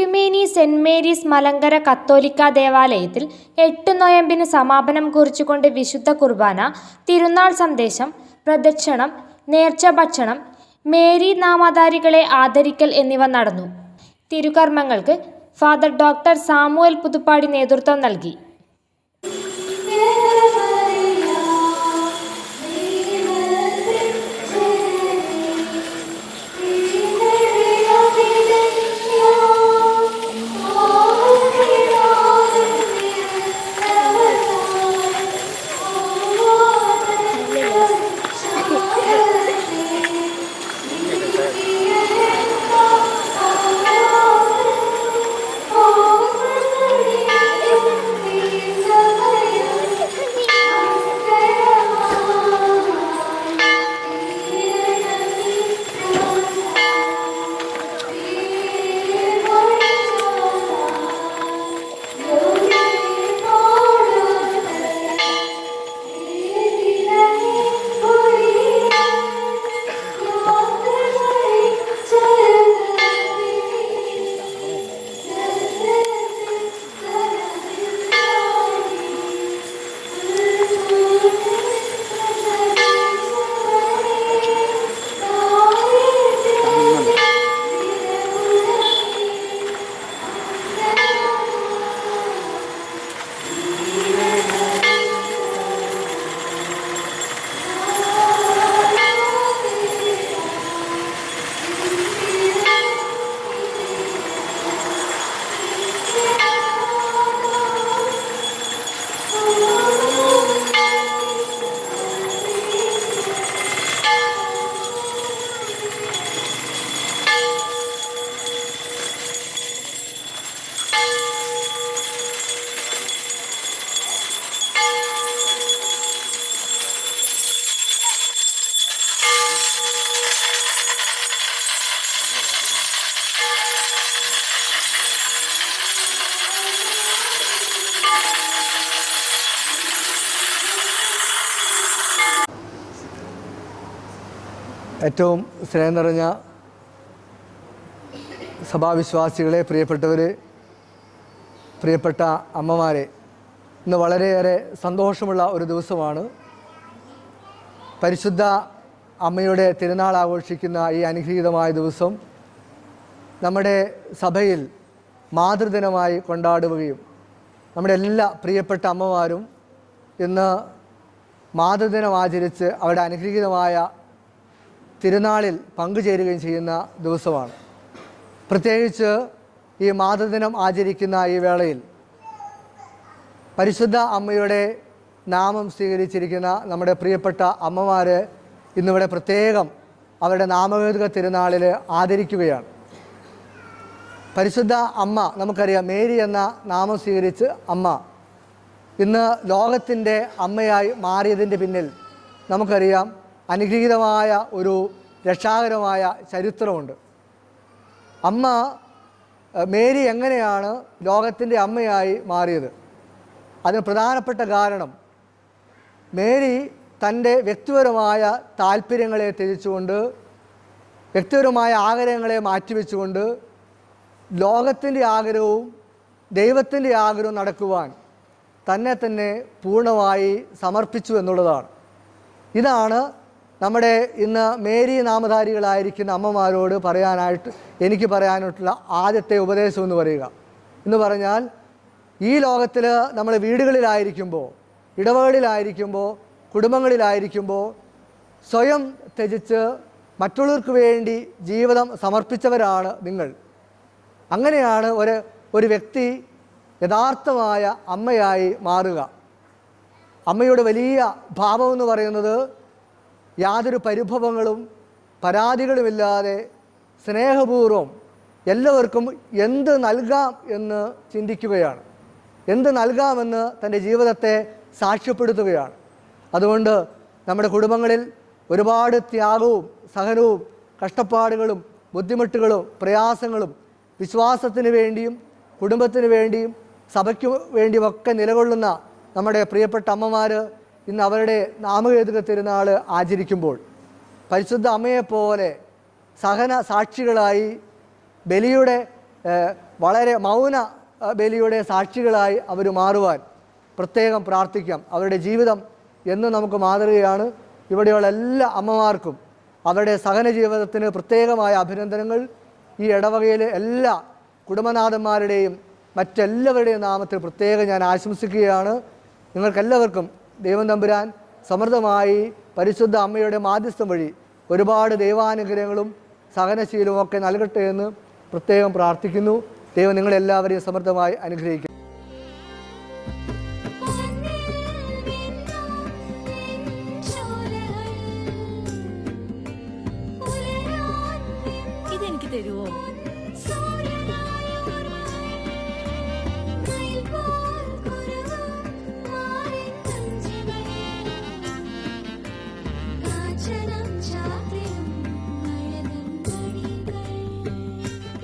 തിരുമേനി saint Mary's Malankara കത്തോലിക്ക ദേവാലയത്തിൽ എട്ട് നൊയമ്പിന് സമാപനം കുറിച്ചുകൊണ്ട് വിശുദ്ധ കുർബാന, തിരുനാൾ സന്ദേശം, പ്രദക്ഷിണം, നേർച്ച ഭക്ഷണം, മേരി നാമധാരികളെ ആദരിക്കൽ എന്നിവ നടന്നു. തിരുകർമ്മങ്ങൾക്ക് ഫാദർ ഡോക്ടർ സാമുവൽ പുതുപ്പാടി നേതൃത്വം നൽകി. ഏറ്റവും സ്നേഹം നിറഞ്ഞ സഭാവിശ്വാസികളെ പ്രിയപ്പെട്ടവർ പ്രിയപ്പെട്ട അമ്മമാരെ ഇന്ന് വളരെയേറെ സന്തോഷമുള്ള ഒരു ദിവസമാണ്. പരിശുദ്ധ അമ്മയുടെ തിരുനാൾ ആഘോഷിക്കുന്ന ഈ അനുഗ്രഹീതമായ ദിവസം നമ്മുടെ സഭയിൽ മാതൃദിനമായി കൊണ്ടാടുകയും നമ്മുടെ എല്ലാ പ്രിയപ്പെട്ട അമ്മമാരും ഇന്ന് മാതൃദിനം ആചരിച്ച് അവരുടെ അനുഗ്രഹീതമായ തിരുനാളിൽ പങ്കുചേരുകയും ചെയ്യുന്ന ദിവസമാണ്. പ്രത്യേകിച്ച് ഈ മാതൃദിനം ആചരിക്കുന്ന ഈ വേളയിൽ പരിശുദ്ധ അമ്മയുടെ നാമം സ്വീകരിച്ചിരിക്കുന്ന നമ്മുടെ പ്രിയപ്പെട്ട അമ്മമാർ ഇന്നിവിടെ പ്രത്യേകം അവരുടെ നാമകേതുക തിരുനാളിൽ ആദരിക്കുകയാണ്. പരിശുദ്ധ അമ്മ നമുക്കറിയാം മേരി എന്ന നാമം സ്വീകരിച്ച് അമ്മ ഇന്ന് ലോകത്തിന്റെ അമ്മയായി മാറിയതിന്റെ പിന്നിൽ നമുക്കറിയാം അനുഗ്രഹീതമായ ഒരു രക്ഷാകരമായ ചരിത്രമുണ്ട്. അമ്മ മേരി എങ്ങനെയാണ് ലോകത്തിന്റെ അമ്മയായി മാറിയത്? അതിന് പ്രധാനപ്പെട്ട കാരണം മേരി തന്റെ വ്യക്തിപരമായ താല്പര്യങ്ങളെ ത്യജിച്ചുകൊണ്ട് വ്യക്തിപരമായ ആഗ്രഹങ്ങളെ മാറ്റിവെച്ചുകൊണ്ട് ലോകത്തിന്റെ ആഗ്രഹവും ദൈവത്തിന്റെ ആഗ്രഹവും നടക്കുവാൻ തന്നെ തന്നെ പൂർണമായി സമർപ്പിച്ചു എന്നുള്ളതാണ്. ഇതാണ് നമ്മുടെ ഇന്ന് മേരി നാമധാരികളായിരിക്കുന്ന അമ്മമാരോട് പറയാനായിട്ട് എനിക്ക് പറയാനായിട്ടുള്ള ആദ്യത്തെ ഉപദേശം എന്ന് പറയുക. എന്ന് പറഞ്ഞാൽ ഈ ലോകത്തിൽ നമ്മൾ വീടുകളിലായിരിക്കുമ്പോൾ ഇടവകളിലായിരിക്കുമ്പോൾ കുടുംബങ്ങളിലായിരിക്കുമ്പോൾ സ്വയം ത്യജിച്ച് മറ്റുള്ളവർക്ക് വേണ്ടി ജീവിതം സമർപ്പിച്ചവരാണ് നിങ്ങൾ. അങ്ങനെയാണ് ഒരു ഒരു വ്യക്തി യഥാർത്ഥമായ അമ്മയായി മാറുക. അമ്മയുടെ വലിയ ഭാവം എന്ന് പറയുന്നത് യാതൊരു പരിഭവങ്ങളും പരാതികളുമില്ലാതെ സ്നേഹപൂർവം എല്ലാവർക്കും എന്ത് നൽകാം എന്ന് ചിന്തിക്കുകയാണ്. എന്ത് നൽകാമെന്ന് തന്റെ ജീവിതത്തെ സാക്ഷ്യപ്പെടുത്തുകയാണ്. അതുകൊണ്ട് നമ്മുടെ കുടുംബങ്ങളിൽ ഒരുപാട് ത്യാഗവും സഹനവും കഷ്ടപ്പാടുകളും ബുദ്ധിമുട്ടുകളും പ്രയാസങ്ങളും വിശ്വാസത്തിന് വേണ്ടിയും കുടുംബത്തിന് വേണ്ടിയും സഭയ്ക്ക് വേണ്ടിയുമൊക്കെ നിലകൊള്ളുന്ന നമ്മുടെ പ്രിയപ്പെട്ട അമ്മമാർ ഇന്ന് അവരുടെ നാമകേതുക തിരുനാൾ ആചരിക്കുമ്പോൾ പരിശുദ്ധ അമ്മയെപ്പോലെ സഹന സാക്ഷികളായി ബലിയുടെ വളരെ മൗന ബലിയുടെ സാക്ഷികളായി അവർ മാറുവാൻ പ്രത്യേകം പ്രാർത്ഥിക്കാം. അവരുടെ ജീവിതം എന്നും നമുക്ക് മാതൃകയാണ്. ഇവിടെയുള്ള എല്ലാ അമ്മമാർക്കും അവരുടെ സഹന ജീവിതത്തിന് പ്രത്യേകമായ അഭിനന്ദനങ്ങൾ. ഈ ഇടവകയിലെ എല്ലാ കുടുംബനാഥന്മാരുടെയും മറ്റെല്ലാവരുടെയും നാമത്തിൽ പ്രത്യേകം ഞാൻ ആശംസിക്കുകയാണ്. നിങ്ങൾക്കെല്ലാവർക്കും ദൈവം തമ്പുരാൻ സമൃദ്ധമായി പരിശുദ്ധ അമ്മയുടെ മാധ്യസ്ഥം വഴി ഒരുപാട് ദൈവാനുഗ്രഹങ്ങളും സഹനശീലവും ഒക്കെ നൽകട്ടെ എന്ന് പ്രത്യേകം പ്രാർത്ഥിക്കുന്നു. ദൈവം നിങ്ങളെല്ലാവരെയും സമൃദ്ധമായി അനുഗ്രഹിക്കും ഇതെനിക്ക്